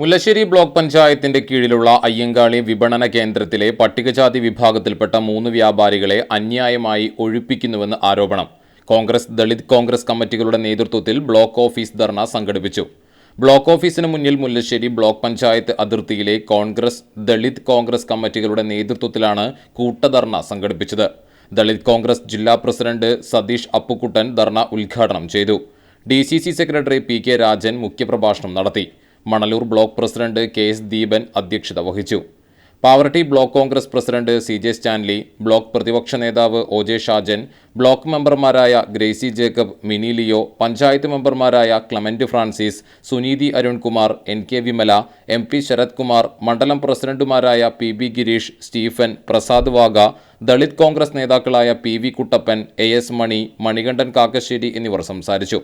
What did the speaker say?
Mullassery block പഞ്ചായത്തിന്റെ കീഴിലുള്ള അയ്യങ്കാളി വിപണന കേന്ദ്രത്തിലെ പട്ടികജാതി വിഭാഗത്തിൽപ്പെട്ട മൂന്ന് വ്യാപാരികളെ അന്യായമായി ഒഴിപ്പിക്കുന്നുവെന്ന് ആരോപണം. കോൺഗ്രസ് ദളിത് കോൺഗ്രസ് കമ്മിറ്റികളുടെ നേതൃത്വത്തിൽ ബ്ലോക്ക് ഓഫീസ് ധർണ സംഘടിപ്പിച്ചു. ബ്ലോക്ക് ഓഫീസിന് മുന്നിൽ മുല്ലശ്ശേരി ബ്ലോക്ക് പഞ്ചായത്ത് അതിർത്തിയിലെ കോൺഗ്രസ് ദളിത് കോൺഗ്രസ് കമ്മിറ്റികളുടെ നേതൃത്വത്തിലാണ് കൂട്ടധർണ സംഘടിപ്പിച്ചത്. ദളിത് കോൺഗ്രസ് ജില്ലാ പ്രസിഡന്റ് സതീഷ് അപ്പുക്കുട്ടൻ ധർണ ഉദ്ഘാടനം ചെയ്തു. D secretary P K Rajan മുഖ്യപ്രഭാഷണം നടത്തി. Manalur block president K S Deepan അധ്യക്ഷത വഹിച്ചു. Pavaratty block Congress president C J Stanley block പ്രതിപക്ഷ നേതാവ് ഒ ജെ ഷാജൻ ബ്ലോക്ക് മെമ്പർമാരായ Gracy Jacob Mini Leo panchayat മെമ്പർമാരായ Clement Francis Suneethi Arunkumar N K Vimala M P Sarath Kumar മണ്ഡലം പ്രസിഡന്റുമാരായ P B Gireesh Stephen Prasad Wagah Dalit Congress നേതാക്കളായ P V Kuttappan A S Mani Manikandan Kakkassery എന്നിവർ സംസാരിച്ചു.